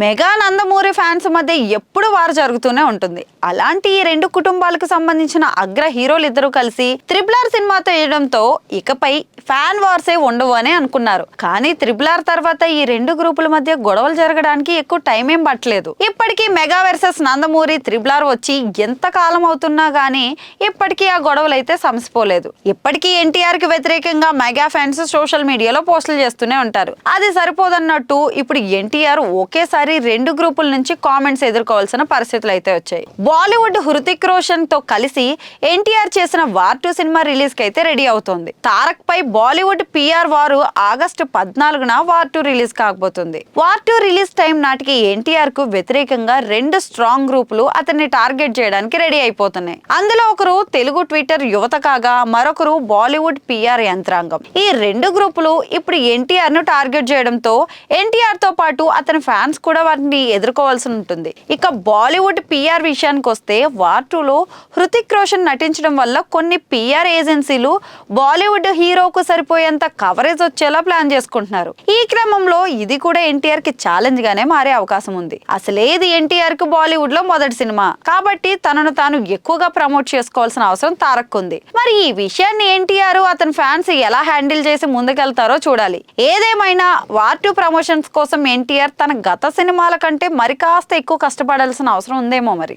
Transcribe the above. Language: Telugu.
మెగా నందమూరి ఫ్యాన్స్ మధ్య ఎప్పుడు వారు జరుగుతూనే ఉంటుంది. అలాంటి ఈ రెండు కుటుంబాలకు సంబంధించిన అగ్ర హీరోలు ఇద్దరు కలిసి త్రిబుల్ ఆర్ సినిమాతో వేయడంతో ఇకపై ఫ్యాన్ వార్సే ఉండవు అని అనుకున్నారు. కానీ త్రిబుల్ ఆర్ తర్వాత ఈ రెండు గ్రూపుల మధ్య గొడవలు జరగడానికి ఎక్కువ టైం ఏం పట్టలేదు. ఇప్పటికీ mega versus Nandamuri triple R వచ్చి ఎంత కాలం అవుతున్నా గానీ ఇప్పటికీ ఆ గొడవలు అయితే సమసిపోలేదు. ఇప్పటికీ ఎన్టీఆర్కి వ్యతిరేకంగా మెగా ఫ్యాన్స్ సోషల్ మీడియాలో పోస్టులు చేస్తూనే ఉంటారు. అది సరిపోదన్నట్టు ఇప్పుడు ఎన్టీఆర్ ఒకేసారి రెండు గ్రూపుల నుంచి కామెంట్స్ ఎదుర్కోవాల్సిన పరిస్థితులు అయితే వచ్చాయి. బాలీవుడ్ హృతిక్ రోషన్తో కలిసి ఎన్టీఆర్ చేసిన వార్ టూ సినిమా రిలీజ్కి అయితే రెడీ అవుతోంది. తారక్ పై బాలీవుడ్ పిఆర్ వారు ఆగస్టు పద్నాలుగున వార్ టూ రిలీజ్ కాకపోతుంది. వార్ టూ రిలీజ్ టైం నాటికి ఎన్టీఆర్కు వ్యతిరేకంగా రెండు స్ట్రాంగ్ గ్రూపులు అతన్ని టార్గెట్ చేయడానికి రెడీ అయిపోతున్నాయి. అందులో ఒకరు తెలుగు ట్విట్టర్ యువత కాగా మరొకరు బాలీవుడ్ పిఆర్ యంత్రాంగం. ఈ రెండు గ్రూపులు ఇప్పుడు ఎన్టీఆర్ను టార్గెట్ చేయడంతో ఎన్టీఆర్తో పాటు అతని ఫ్యాన్స్ కూడా వాటిని ఎదుర్కోవాల్సి ఉంటుంది. ఇక బాలీవుడ్ పిఆర్ విషయానికి వస్తే వార్ టూలో హృతిక్ రోషన్ నటించడం వల్ల కొన్ని పిఆర్ ఏజెన్సీలు బాలీవుడ్ హీరోకు సరిపోయేంత కవరేజ్ వచ్చేలా ప్లాన్ చేసుకుంటున్నారు. ఈ క్రమంలో ఇది కూడా ఎన్టీఆర్కి ఛాలెంజ్ గానే మారే అవకాశం ఉంది. అసలేది ఎన్టీఆర్కు బాలీవుడ్లో మొదటి సినిమా. కాబట్టి తనను తాను ఎక్కువగా ప్రమోట్ చేసుకోవాల్సిన అవసరం తారక్ ఉంది. మరి ఈ విషయాన్ని ఎన్టీఆర్ అతని ఫ్యాన్స్ ఎలా హ్యాండిల్ చేసి ముందుకెళ్తారో చూడాలి. ఏదేమైనా వార్ టూ ప్రమోషన్స్ కోసం ఎన్టీఆర్ తన గత సినిమాల కంటే మరి కాస్త ఎక్కువ కష్టపడాల్సిన అవసరం ఉందేమో మరి.